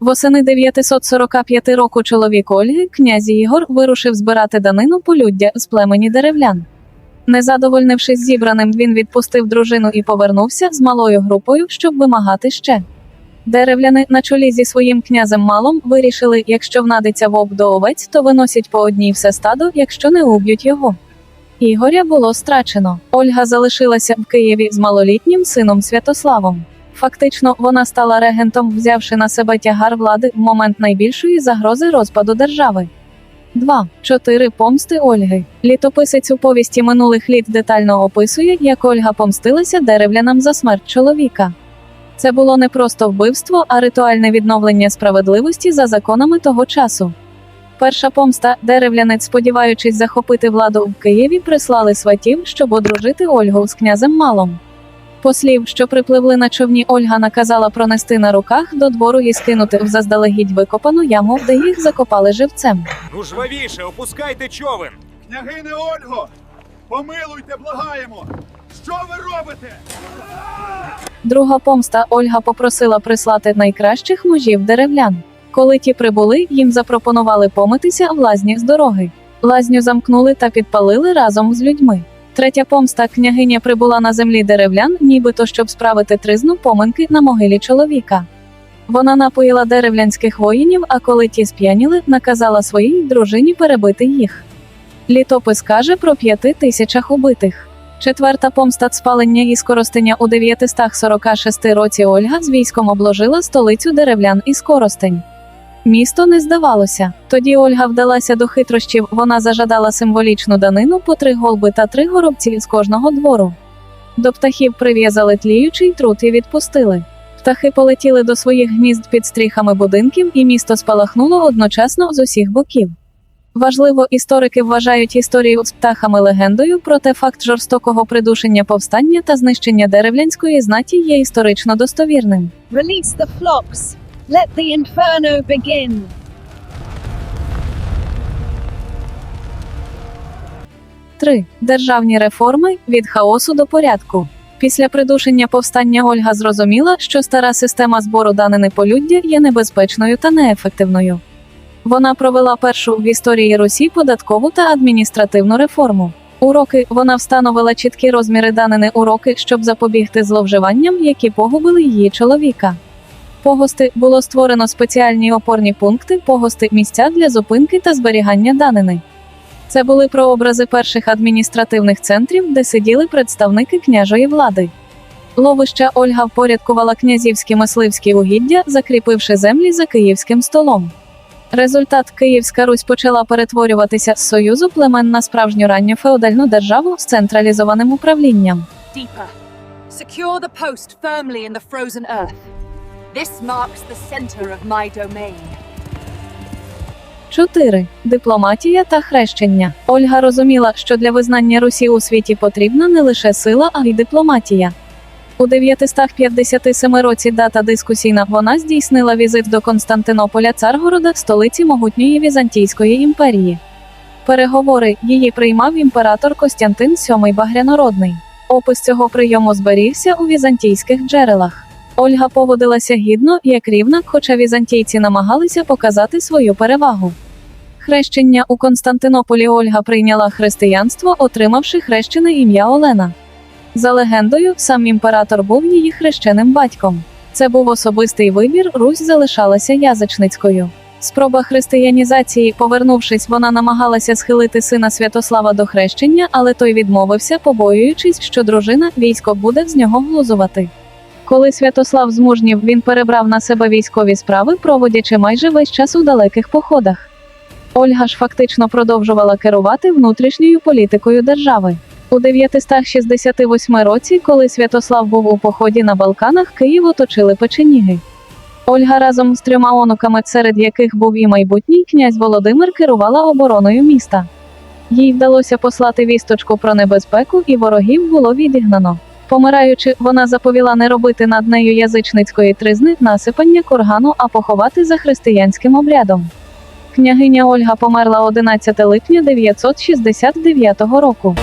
Восени 945 року чоловік Ольги, князь Ігор, вирушив збирати данину полюддя з племені деревлян. Не задовольнившись зібраним, він відпустив дружину і повернувся з малою групою, щоб вимагати ще. Деревляни на чолі зі своїм князем малом вирішили, якщо внадиться вовк до овець, то виносять по одній все стадо, якщо не уб'ють його. Ігоря було страчено. Ольга залишилася в Києві з малолітнім сином Святославом. Фактично, вона стала регентом, взявши на себе тягар влади в момент найбільшої загрози розпаду держави. 2. Чотири помсти Ольги. Літописець у повісті минулих літ детально описує, як Ольга помстилася деревлянам за смерть чоловіка. Це було не просто вбивство, а ритуальне відновлення справедливості за законами того часу. Перша помста деревлянець, сподіваючись захопити владу в Києві, прислали сватів, щоб одружити Ольгу з князем Малом. Послів, що припливли на човні, Ольга наказала пронести на руках до двору і скинути в заздалегідь викопану яму, де їх закопали живцем. Ну жвавіше, опускайте човен! Княгине Ольго, помилуйте, благаємо! Що ви робите? Друга помста Ольга попросила прислати найкращих мужів деревлян. Коли ті прибули, їм запропонували помитися в лазні з дороги. Лазню замкнули та підпалили разом з людьми. Третя помста княгиня прибула на землі деревлян, нібито щоб справити тризну поминки на могилі чоловіка. Вона напоїла деревлянських воїнів, а коли ті сп'яніли, наказала своїй дружині перебити їх. Літопис каже про п'яти тисячах убитих. Четверта помста спалення і скоростення у 946 році Ольга з військом обложила столицю деревлян і скоростень. Місто не здавалося. Тоді Ольга вдалася до хитрощів, вона зажадала символічну данину по три голби та три горобці з кожного двору. До птахів прив'язали тліючий трут і відпустили. Птахи полетіли до своїх гнізд під стріхами будинків, і місто спалахнуло одночасно з усіх боків. Важливо, історики вважають історію з птахами легендою, проте факт жорстокого придушення повстання та знищення деревлянської знаті є історично достовірним. Release the flocks. Let the inferno begin. 3. Державні реформи від хаосу до порядку. Після придушення повстання Ольга зрозуміла, що стара система збору данини полюддя є небезпечною та неефективною. Вона провела першу в історії Русі податкову та адміністративну реформу. Уроки вона встановила чіткі розміри данини уроки, щоб запобігти зловживанням, які погубили її чоловіка. Погости було створено спеціальні опорні пункти, погости місця для зупинки та зберігання данини. Це були прообрази перших адміністративних центрів, де сиділи представники княжої влади. Ловища Ольга впорядкувала князівські мисливські угіддя, закріпивши землі за київським столом. Результат Київська Русь почала перетворюватися з союзу племен на справжню ранню феодальну державу з централізованим управлінням. Deeper. Secure the post firmly in the frozen earth. This marks the center of my domain. 4. Дипломатія та хрещення. Ольга розуміла, що для визнання Русі у світі потрібна не лише сила, а й дипломатія. У 957 році дата дискусійна вона здійснила візит до Константинополя Царгорода, столиці могутньої Візантійської імперії. Переговори її приймав імператор Костянтин VII Багрянородний. Опис цього прийому зберігся у візантійських джерелах. Ольга поводилася гідно, як рівна, хоча візантійці намагалися показати свою перевагу. Хрещення у Константинополі Ольга прийняла християнство, отримавши хрещене ім'я Олена. За легендою, сам імператор був її хрещеним батьком. Це був особистий вибір, Русь залишалася язичницькою. Спроба християнізації, повернувшись, вона намагалася схилити сина Святослава до хрещення, але той відмовився, побоюючись, що дружина військо буде з нього глузувати. Коли Святослав змужнів, він перебрав на себе військові справи, проводячи майже весь час у далеких походах. Ольга ж фактично продовжувала керувати внутрішньою політикою держави. У 968 році, коли Святослав був у поході на Балканах, Київ оточили печеніги. Ольга разом з трьома онуками, серед яких був і майбутній князь Володимир, керувала обороною міста. Їй вдалося послати вісточку про небезпеку, і ворогів було відігнано. Помираючи, вона заповіла не робити над нею язичницької тризни, насипання кургану, а поховати за християнським обрядом. Княгиня Ольга померла 11 липня 969 року.